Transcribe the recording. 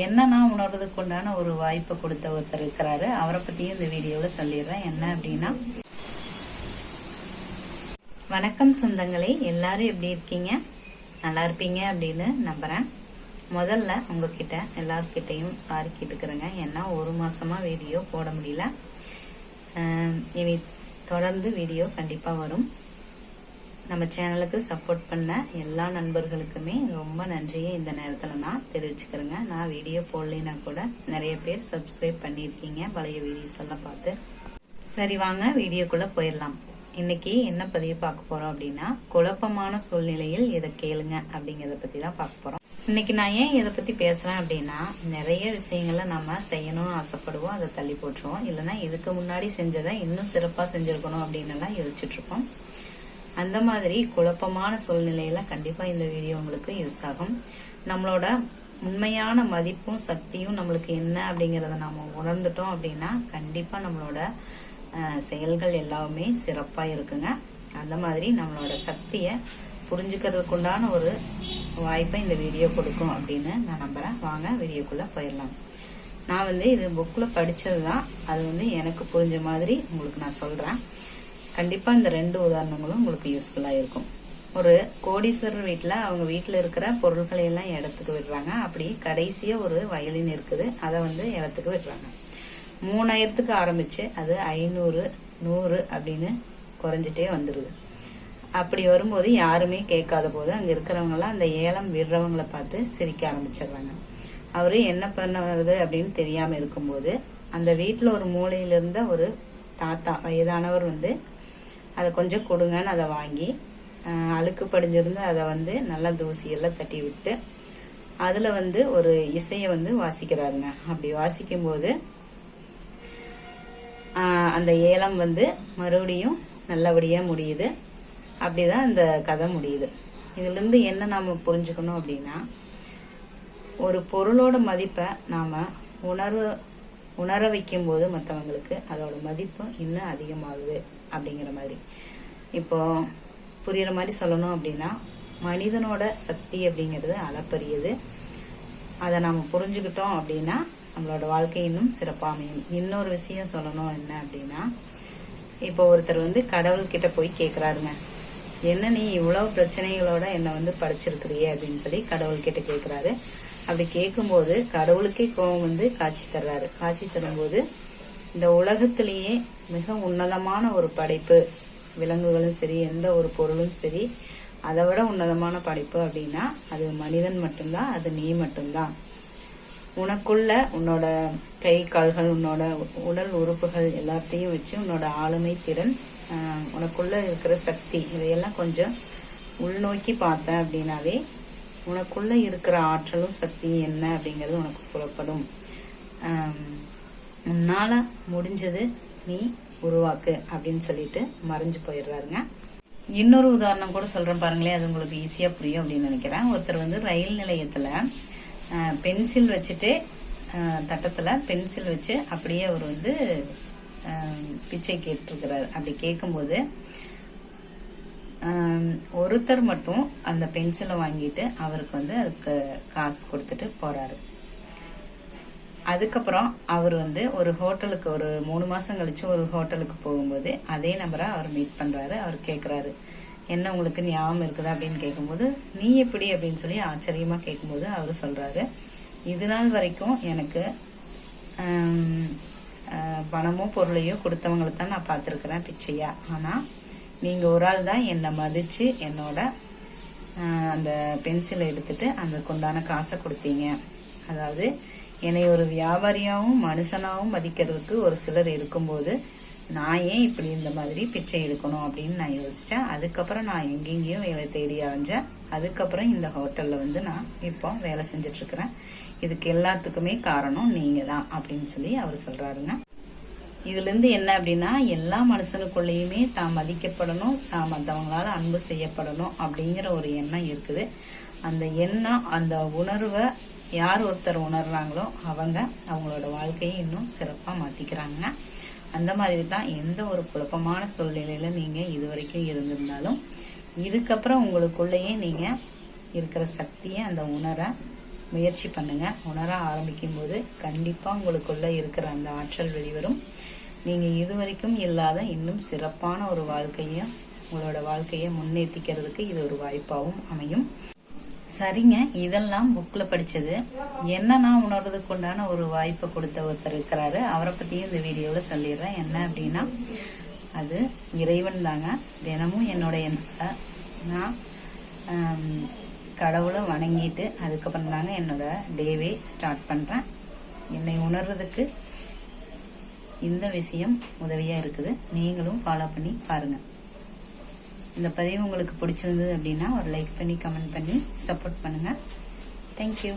என்னன்னா உணர்றதுக்கு உண்டான ஒரு வாய்ப்பை கொடுத்த ஒருத்தர் இருக்கிறாரு. அவரை பத்தியும் இந்த வீடியோல சொல்லிடுறேன். என்ன அப்படின்னா வணக்கம் சொந்தங்களே எல்லாரும் எப்படி இருக்கீங்க? நல்லா இருப்பீங்க அப்படின்னு நம்புறேன். முதல்ல உங்ககிட்ட எல்லார்கிட்டையும் சாரி கேட்டுக்கிறேங்க. ஏன்னா ஒரு மாசமா வீடியோ போட முடியல. இனி தொடர்ந்து வீடியோ கண்டிப்பா வரும். நம்ம சேனலுக்கு சப்போர்ட் பண்ண எல்லா நண்பர்களுக்குமே ரொம்ப நன்றியை இந்த நேரத்தில் நான் தெரிவிச்சுக்கிறேங்க. நான் வீடியோ போடலைன்னா கூட நிறைய பேர் சப்ஸ்கிரைப் பண்ணியிருக்கீங்க பழைய வீடியோஸ் எல்லாம் பார்த்து. சரி வாங்க வீடியோக்குள்ளே போயிடலாம். இன்னைக்கு என்ன பதிவு பார்க்க போகிறோம் அப்படின்னா குழப்பமான சூழ்நிலையில் இதை கேளுங்க அப்படிங்கிறத பற்றி தான் பார்க்க போகிறோம் இன்னைக்கு நான் ஏன் இதை பற்றி பேசுகிறேன் அப்படின்னா நிறைய விஷயங்களை நம்ம செய்யணும்னு ஆசைப்படுவோம் அதை தள்ளி போட்டுருவோம். இல்லைன்னா இதுக்கு முன்னாடி செஞ்சதை இன்னும் சிறப்பாக செஞ்சுருக்கணும் அப்படின்னு எல்லாம் யோசிச்சுட்டு அந்த மாதிரி குழப்பமான சூழ்நிலையில கண்டிப்பா இந்த வீடியோ உங்களுக்கு யூஸ் ஆகும். நம்மளோட உண்மையான மதிப்பும் சக்தியும் நம்மளுக்கு என்ன அப்படிங்கறத நாம உணர்ந்துட்டோம் அப்படின்னா கண்டிப்பா நம்மளோட செயல்கள் எல்லாமே சிறப்பா இருக்குங்க. அந்த மாதிரி நம்மளோட சக்தியை புரிஞ்சுக்கிறதுக்கு உண்டான ஒரு வாய்ப்பை இந்த வீடியோ கொடுக்கும் அப்படின்னு நான் நம்புறேன். வாங்க வீடியோக்குள்ள போயிடலாம். நான் வந்து இது புக்கில் படித்தது தான் அது வந்து எனக்கு புரிஞ்ச மாதிரி உங்களுக்கு நான் சொல்கிறேன் கண்டிப்பாக இந்த ரெண்டு உதாரணங்களும் உங்களுக்கு யூஸ்ஃபுல்லாக இருக்கும். ஒரு கோடீஸ்வரர் வீட்டில் அவங்க வீட்டில் இருக்கிற பொருள்களை எல்லாம் இடத்துக்கு விடுறாங்க. அப்படி கடைசியாக ஒரு வயலின் இருக்குது. அதை வந்து இடத்துக்கு விடுறாங்க. மூணாயிரத்துக்கு ஆரம்பித்து அது ஐநூறு நூறு அப்படின்னு குறைஞ்சிட்டே வந்துடுது அப்படி வரும்போது யாருமே கேட்காத போது அங்கே இருக்கிறவங்களாம் அந்த ஏலம் விடுறவங்களை பார்த்து சிரிக்க ஆரம்பிச்சிடுறாங்க. அவர் என்ன பண்ணுறது அப்படின்னு தெரியாமல் இருக்கும்போது அந்த வீட்டில் ஒரு மூலையில இருந்த ஒரு தாத்தா வயதானவர் வந்து அதை கொஞ்சம் கொடுங்கன்னு அதை வாங்கி அழுக்கு படிஞ்சிருந்து அதை வந்து நல்லா தூசியெல்லாம் தட்டி விட்டு அதில் வந்து ஒரு இசையை வந்து வாசிக்கிறாருங்க. அப்படி வாசிக்கும்போது அந்த ஏலம் வந்து மறுபடியும் நல்லபடியாக முடியுது. அப்படிதான் இந்த கதை முடியுது. இதுலேருந்து என்ன நாம் புரிஞ்சுக்கணும் அப்படின்னா ஒரு பொருளோட மதிப்பை நாம் உணர்வு உணர வைக்கும் போது மற்றவங்களுக்கு அதோட மதிப்பு இன்னும் அதிகமாகுது அப்படிங்கிற மாதிரி. இப்போ புரிகிற மாதிரி சொல்லணும் அப்படின்னா மனிதனோட சக்தி அப்படிங்கிறது அளப்பரியது. அதை நாம புரிஞ்சுக்கிட்டோம் அப்படின்னா நம்மளோட வாழ்க்கை இன்னும் சிறப்பாக அமையும். இன்னொரு விஷயம் சொல்லணும் என்ன அப்படின்னா இப்போ ஒருத்தர் வந்து கடவுள்கிட்ட போய் கேட்குறாருங்க என்ன நீ இவ்வளவு பிரச்சனைகளோட என்னை வந்து படிச்சிருக்கிறியே? அப்படின்னு சொல்லி கடவுள்கிட்ட கேட்குறாரு அப்படி கேட்கும்போது கடவுளுக்கே கோபம் வந்து காட்சி தர்றாரு. காட்சி தரும்போது இந்த உலகத்திலேயே மிக உன்னதமான ஒரு படைப்பு விலங்குகளும் சரி எந்த ஒரு பொருளும் சரி அதை விட உன்னதமான படைப்பு அப்படின்னா அது மனிதன் மட்டும்தான் அது நீ மட்டும்தான். உனக்குள்ள உன்னோட கை கால்கள் உன்னோட உடல் உறுப்புகள் எல்லாத்தையும் வச்சு உன்னோட ஆளுமை திறன் உனக்குள்ள இருக்கிற சக்தி இதையெல்லாம் கொஞ்சம் உள்நோக்கி பார்த்தேன் அப்படின்னாவே உனக்குள்ள இருக்கிற ஆற்றலும் சக்தியும் என்ன அப்படிங்கிறது உனக்கு புறப்படும் உன்னால முடிஞ்சது நீ உருவாக்கு அப்படின்னு சொல்லிட்டு மறைஞ்சு போயிடுறாருங்க. இன்னொரு உதாரணம் கூட சொல்றேன் பாருங்களேன் அது உங்களுக்கு ஈஸியா புரியும் அப்படின்னு நினைக்கிறேன். ஒருத்தர் வந்து ரயில் நிலையத்துல பென்சில் வச்சுட்டு தட்டத்தில் பென்சில் வச்சு அப்படியே அவர் வந்து பிச்சை கேட்டிருக்கிறார். அப்படி கேட்கும்போது ஒருத்தர் மட்டும் அந்த பென்சிலை வாங்கிட்டு அவருக்கு வந்து அதுக்கு காசு கொடுத்துட்டு போறாரு. அதுக்கப்புறம் அவர் வந்து ஒரு ஹோட்டலுக்கு ஒரு மூணு மாசம் கழிச்சு ஒரு ஹோட்டலுக்கு போகும்போது அதே நம்பரை அவர் மீட் பண்றாரு அவர் கேட்குறாரு என்ன உங்களுக்கு ஞாபகம் இருக்குதா அப்படின்னு கேட்கும்போது நீ எப்படி? அப்படின்னு சொல்லி ஆச்சரியமாக கேட்கும்போது அவர் சொல்கிறாரு இது நாள் வரைக்கும் எனக்கு பணமோ பொருளையோ கொடுத்தவங்களை தான் நான் பார்த்துருக்குறேன் பிச்சையா. ஆனால் நீங்கள் ஒரு ஆள் தான் என்னை மதித்து என்னோட அந்த பென்சிலை எடுத்துட்டு அந்த கொண்டான காசை கொடுத்தீங்க. அதாவது என்னை ஒரு வியாபாரியாகவும் மனுஷனாகவும் மதிக்கிறதுக்கு ஒரு சிலர் இருக்கும்போது நான் ஏன் இப்படி இந்த மாதிரி பிச்சை எடுக்கணும் அப்படின்னு நான் யோசித்தேன் அதுக்கப்புறம் நான் எங்கெங்கேயும் வேலை தேடி அலைஞ்சேன். அதுக்கப்புறம் இந்த ஹோட்டலில் வந்து நான் இப்போ வேலை செஞ்சிட்ருக்கிறேன். இதுக்கு எல்லாத்துக்குமே காரணம் நீங்கள் தான் அப்படின்னு சொல்லி அவர் சொல்கிறாருங்க இதுலேருந்து என்ன அப்படின்னா எல்லா மனுஷனுக்குள்ளேயுமே தான் மதிக்கப்படணும் தான் மற்றவங்களால் அன்பு செய்யப்படணும் அப்படிங்கிற ஒரு எண்ணம் இருக்குது. அந்த எண்ணம் அந்த உணர்வை யார் ஒருத்தர் உணர்றாங்களோ அவங்க அவங்களோட வாழ்க்கையை இன்னும் சிறப்பாக மாற்றிக்கிறாங்க அந்த மாதிரி தான் எந்த ஒரு குழப்பமான சூழ்நிலையில நீங்கள் இது வரைக்கும் இருந்திருந்தாலும் இதுக்கப்புறம் உங்களுக்குள்ளேயே நீங்கள் இருக்கிற சக்தியை அந்த உணர முயற்சி பண்ணுங்க. உணர ஆரம்பிக்கும் போது கண்டிப்பாக உங்களுக்குள்ள இருக்கிற அந்த ஆற்றல் வெளிவரும். நீங்கள் இதுவரைக்கும் இல்லாத இன்னும் சிறப்பான ஒரு வாழ்க்கையும் உங்களோட வாழ்க்கையை முன்னேற்றிக்கிறதுக்கு இது ஒரு வாய்ப்பாகவும் அமையும். சரிங்க இதெல்லாம் புக்கில் படித்தது என்ன நான் உணர்றதுக்கு உண்டான ஒரு வாய்ப்பை கொடுத்த ஒருத்தர் இருக்கிறாரு. அவரை பற்றியும் இந்த வீடியோவில் சொல்லிடுறேன். என்ன அப்படின்னா அது இறைவன் தாங்க. தினமும் என்னுடைய நான் கடவுளை வணங்கிட்டு அதுக்கப்புறம் தாங்க என்னோட டேவே ஸ்டார்ட் பண்ணுறேன் என்னை உணர்றதுக்கு இந்த விஷயம் உதவியாக இருக்குது. நீங்களும் ஃபாலோ பண்ணி பாருங்கள் இந்த பதிவு உங்களுக்கு பிடிச்சிருந்தது அப்படின்னா ஒரு லைக் பண்ணி கமெண்ட் பண்ணி சப்போர்ட் பண்ணுங்கள் தேங்க்யூ